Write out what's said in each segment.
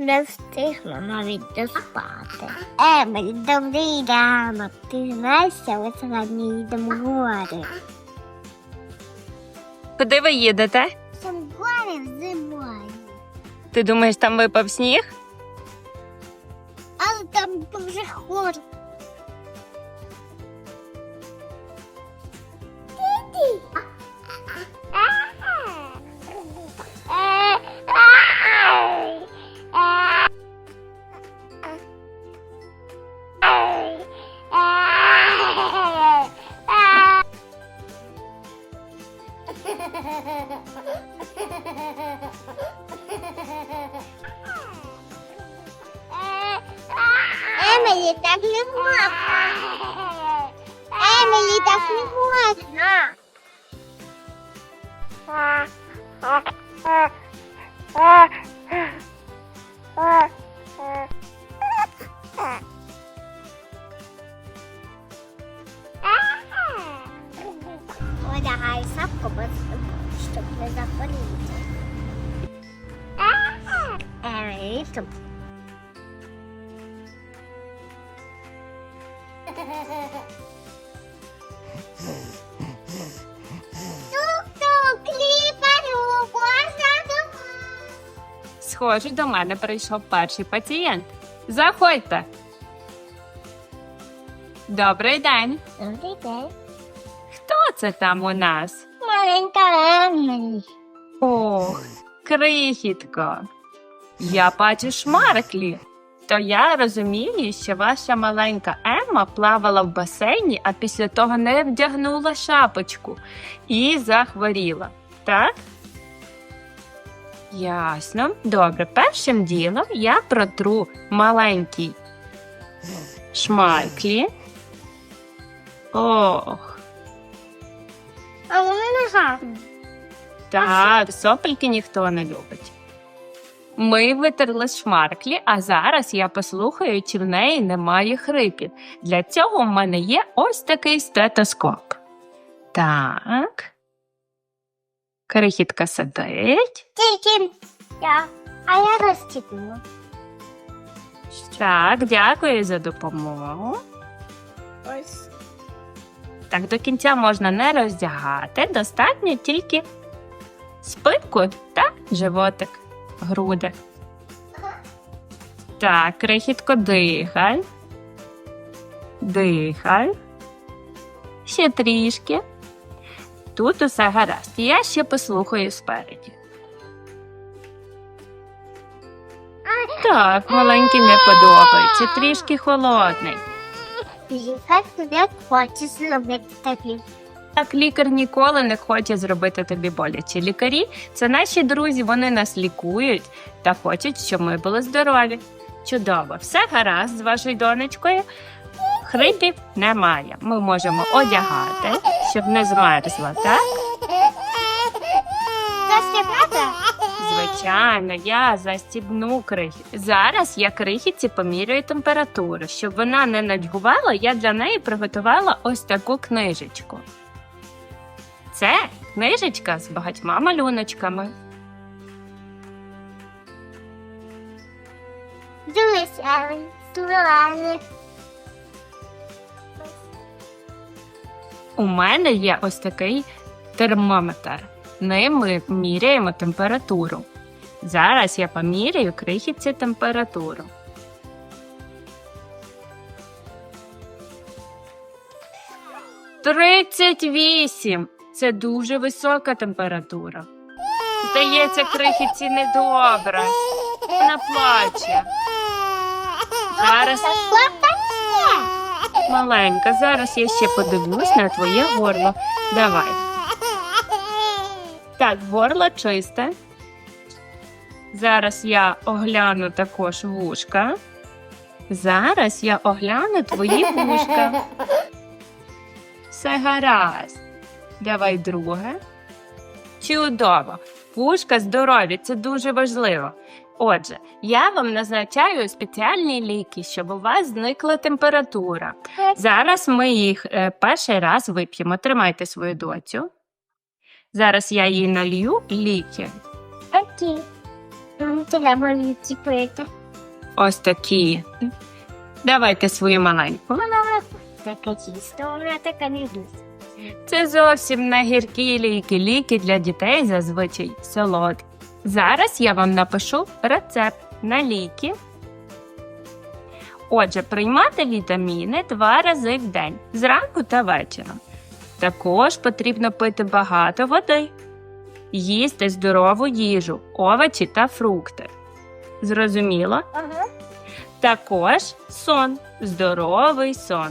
Не встигла навіть доспати. Емель, добрий ранок. Ти знаєш, що ми сьогодні їдемо в гори. Куди ви їдете? Там гори зимою. Ти думаєш, там випав сніг? Але там дуже холодно. Емілі, так не можна. Емілі, так не можна. Одягай сапку, щоб не захворіти. Вас? Схоже, до мене прийшов перший пацієнт. Заходьте. Добрий день. Добрий день. Хто це там у нас? Маленька Емілі. Ох, крихітко. Я бачу шмарклі. То я розумію, що ваша маленька Емма плавала в басейні, а після того не вдягнула шапочку і захворіла. Так? Ясно. Добре, першим ділом я протру маленький шмарклі. Ох, вони. Так, сопельки ніхто не любить. Ми витерли шмарклі, а зараз я послухаю, чи в неї немає хрипів. Для цього в мене є ось такий стетоскоп. Так. Крихітка сидить. Тільки я, а я розстібну. Так, дякую за допомогу. Ось. Так, до кінця можна не роздягати, достатньо тільки спинку та животик, груди. Так, крихітко, дихай. Дихай. Ще трішки. Тут усе гаразд. Я ще послухаю спереді. Так, маленький не подобається, трішки холодний. Лікар хоче зробити тобі. Так, лікар ніколи не хоче зробити тобі боляче. Лікарі це наші друзі, вони нас лікують та хочуть, щоб ми були здорові. Чудово, все гаразд з вашою донечкою. Хрипів немає. Ми можемо одягати, щоб не змерзла, так? Застібнати? Звичайно, я застібну крихіт. Зараз я крихітці помірюю температуру. Щоб вона не надгувала, я для неї приготувала ось таку книжечку. Це книжечка з багатьма малюночками. Дивись, Елен. У мене є ось такий термометр. Ним ми міряємо температуру. Зараз я поміряю крихітці температуру. Тридцять вісім. Це дуже висока температура. Здається, крихітці недобре. Вона плаче. Зараз маленька, зараз я ще подивлюсь на твоє горло. Давай. Так, горло чисте. Зараз я огляну також вушка. Зараз я огляну твої вушка. Все гаразд. Давай друге. Чудово. Вушка здорові, це дуже важливо. Отже, я вам назначаю спеціальні ліки, щоб у вас зникла температура. Зараз ми їх е, перший раз вип'ємо. Тримайте свою доцю. Зараз я їй налью ліки. Окей. Відчепити. Ось такі. Давайте свою маленьку. Це зовсім не гіркі ліки. Ліки для дітей зазвичай солодкі. Зараз я вам напишу рецепт на ліки. Отже, приймати вітаміни два рази в день, зранку та вечором. Також потрібно пити багато води, їсти здорову їжу, овочі та фрукти. Зрозуміло? Ага. Також сон, здоровий сон.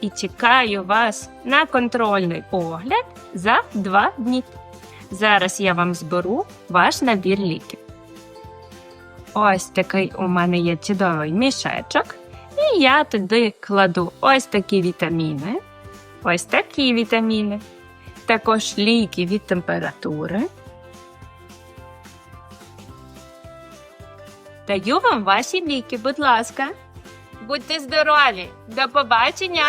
І чекаю вас на контрольний огляд за два дні. Зараз я вам зберу ваш набір ліків. Ось такий у мене є чудовий мішечок. І я туди кладу ось такі вітаміни, ось такі вітаміни, також ліки від температури. Даю вам ваші ліки, будь ласка. Будьте здорові! До побачення!